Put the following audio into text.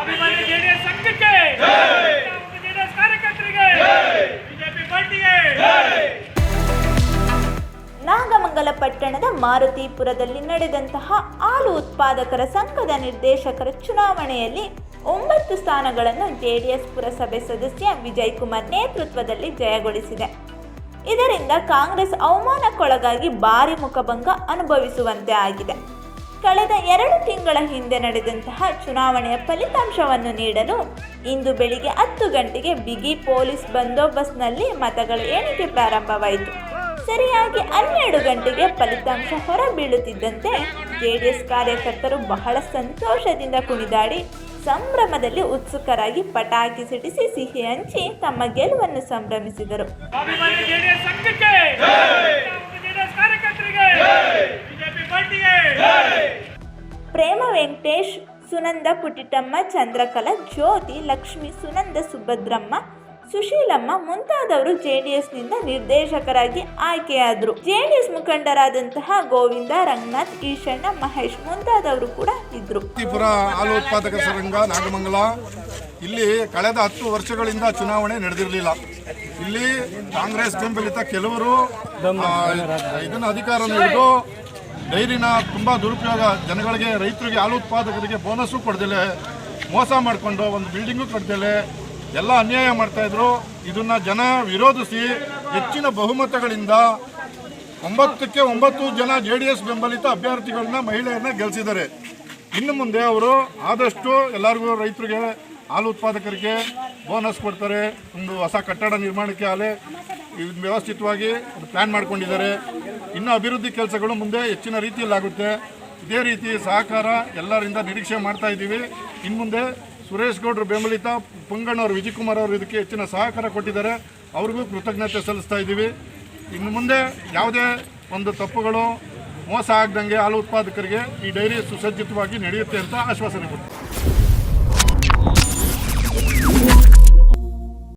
ಸ್ವಾಭಿಮಾನಿ ಜೆಡಿಎಸ್ ಸಂಘಕ್ಕೆ ಜೆಡಿಎಸ್ ಕಾರ್ಯಕರ್ತರಿಗೆ, ಬಿಜೆಪಿ ಪಾರ್ಟಿಗೆ. ನಾಗಮಂಗಲ ಪಟ್ಟಣದ ಮಾರುತಿಪುರದಲ್ಲಿ ನಡೆದಂತಹ ಹಾಲು ಉತ್ಪಾದಕರ ಸಂಘದ ನಿರ್ದೇಶಕರ ಚುನಾವಣೆಯಲ್ಲಿ ಒಂಬತ್ತು ಸ್ಥಾನಗಳನ್ನು ಜೆಡಿಎಸ್ ಪುರಸಭೆ ಸದಸ್ಯ ವಿಜಯ್ ಕುಮಾರ್ ನೇತೃತ್ವದಲ್ಲಿ ಜಯಗೊಳಿಸಿದೆ. ಇದರಿಂದ ಕಾಂಗ್ರೆಸ್ ಅವಮಾನಕ್ಕೊಳಗಾಗಿ ಭಾರಿ ಮುಖಭಂಗ ಅನುಭವಿಸುವಂತೆ ಆಗಿದೆ. ಕಳೆದ ಎರಡು ತಿಂಗಳ ಹಿಂದೆ ನಡೆದಂತಹ ಚುನಾವಣೆಯ ಫಲಿತಾಂಶವನ್ನು ನೀಡಲು ಇಂದು ಬೆಳಿಗ್ಗೆ ಹತ್ತು ಗಂಟೆಗೆ ಬಿಗಿ ಪೊಲೀಸ್ ಬಂದೋಬಸ್ತ್ನಲ್ಲಿ ಮತಗಳ ಎಣಿಕೆ ಪ್ರಾರಂಭವಾಯಿತು. ಸರಿಯಾಗಿ ಹನ್ನೆರಡು ಗಂಟೆಗೆ ಫಲಿತಾಂಶ ಹೊರಬೀಳುತ್ತಿದ್ದಂತೆ ಜೆಡಿಎಸ್ ಕಾರ್ಯಕರ್ತರು ಬಹಳ ಸಂತೋಷದಿಂದ ಕುಣಿದಾಡಿ ಸಂಭ್ರಮದಲ್ಲಿ ಉತ್ಸುಕರಾಗಿ ಪಟಾಕಿ ಸಿಡಿಸಿ ಸಿಹಿ ಹಂಚಿ ತಮ್ಮ ಗೆಲುವನ್ನು ಸಂಭ್ರಮಿಸಿದರು ಸ್ವಾಭಿಮಾನಿ ಜೆಡಿಎಸ್ ಸಂಘಕ್ಕೆ ಜೆಡಿಎಸ್ ಕಾರ್ಯಕರ್ತರಿಗೆ ಬಿಜೆಪಿ ಪಾರ್ಟಿಗೆ ಪ್ರೇಮ ವೆಂಕಟೇಶ್, ಸುನಂದ ಪುಟಿಟಮ್ಮ ಚಂದ್ರಕಲಾ, ಜ್ಯೋತಿ, ಲಕ್ಷ್ಮಿ, ಸುನಂದ ಸುಭದ್ರಮ್ಮ, ಸುಶೀಲಮ್ಮ ಮುಂತಾದವರು ಜೆಡಿಎಸ್ನಿಂದ ನಿರ್ದೇಶಕರಾಗಿ ಆಯ್ಕೆಯಾದರು. ಎಸ್ ಮುಖಂಡರಾದಂತಹ ಗೋವಿಂದ, ರಂಗನಾಥ್, ಈಶಣ್ಣ, ಮಹೇಶ್ ಮುಂತಾದವರು ಕೂಡ ಇದ್ರು. ಹಾಲು ಉತ್ಪಾದಕ ಸಂಘ, ನಾಗಮಂಗಲ. ಇಲ್ಲಿ ಕಳೆದ ಹತ್ತು ವರ್ಷಗಳಿಂದ ಚುನಾವಣೆ ನಡೆದಿರಲಿಲ್ಲ. ಇಲ್ಲಿ ಕಾಂಗ್ರೆಸ್ ಬೆಂಬಲಿತ ಕೆಲವರು ಇದನ್ನ ಅಧಿಕಾರ ಹಿಡಿದು ಡೈರಿನ ತುಂಬ ದುರುಪಯೋಗ. ಜನಗಳಿಗೆ, ರೈತರಿಗೆ, ಹಾಲು ಉತ್ಪಾದಕರಿಗೆ ಬೋನಸ್ಸು ಕೊಡ್ದಿಲ್ಲ. ಮೋಸ ಮಾಡಿಕೊಂಡು ಒಂದು ಬಿಲ್ಡಿಂಗು ಕೊಡ್ದಿಲ್ಲ ಎಲ್ಲ ಅನ್ಯಾಯ ಮಾಡ್ತಾ ಇದ್ರು. ಇದನ್ನ ಜನ ವಿರೋಧಿಸಿ ಹೆಚ್ಚಿನ ಬಹುಮತಗಳಿಂದ ಒಂಬತ್ತಕ್ಕೆ ಒಂಬತ್ತು ಜನ ಜೆ ಡಿ ಎಸ್ ಬೆಂಬಲಿತ ಅಭ್ಯರ್ಥಿಗಳನ್ನ, ಮಹಿಳೆಯರನ್ನ ಗೆಲ್ಲಿಸಿದ್ದಾರೆ ಇನ್ನು ಮುಂದೆ ಅವರು ಆದಷ್ಟು ಎಲ್ಲರಿಗೂ ರೈತರಿಗೆ, ಹಾಲು ಉತ್ಪಾದಕರಿಗೆ ಬೋನಸ್ ಕೊಡ್ತಾರೆ. ಒಂದು ಹೊಸ ಕಟ್ಟಡ ನಿರ್ಮಾಣಕ್ಕೆ ಆಲೆ ವ್ಯವಸ್ಥಿತವಾಗಿ ಪ್ಲ್ಯಾನ್ ಮಾಡ್ಕೊಂಡಿದ್ದಾರೆ. ಇನ್ನು ಅಭಿವೃದ್ಧಿ ಕೆಲಸಗಳು ಮುಂದೆ ಹೆಚ್ಚಿನ ರೀತಿಯಲ್ಲಾಗುತ್ತೆ. ಇದೇ ರೀತಿ ಸಹಕಾರ ಎಲ್ಲರಿಂದ ನಿರೀಕ್ಷೆ ಮಾಡ್ತಾ ಇದ್ದೀವಿ. ಇನ್ನು ಮುಂದೆ ಸುರೇಶ್ ಗೌಡ್ರು ಬೆಂಬಲಿತ ಪುಂಗಣ್ಣವರು ವಿಜಯಕುಮಾರ್ ಅವರು ಇದಕ್ಕೆ ಹೆಚ್ಚಿನ ಸಹಕಾರ ಕೊಟ್ಟಿದ್ದಾರೆ. ಅವ್ರಿಗೂ ಕೃತಜ್ಞತೆ ಸಲ್ಲಿಸ್ತಾ ಇದ್ದೀವಿ. ಇನ್ನು ಮುಂದೆ ಯಾವುದೇ ಒಂದು ತಪ್ಪುಗಳು, ಮೋಸ ಆಗ್ದಂಗೆ ಹಾಲು ಉತ್ಪಾದಕರಿಗೆ ಈ ಡೈರಿ ಸುಸಜ್ಜಿತವಾಗಿ ನಡೆಯುತ್ತೆ ಅಂತ ಆಶ್ವಾಸನೆ ಕೊಡ್ತೀವಿ.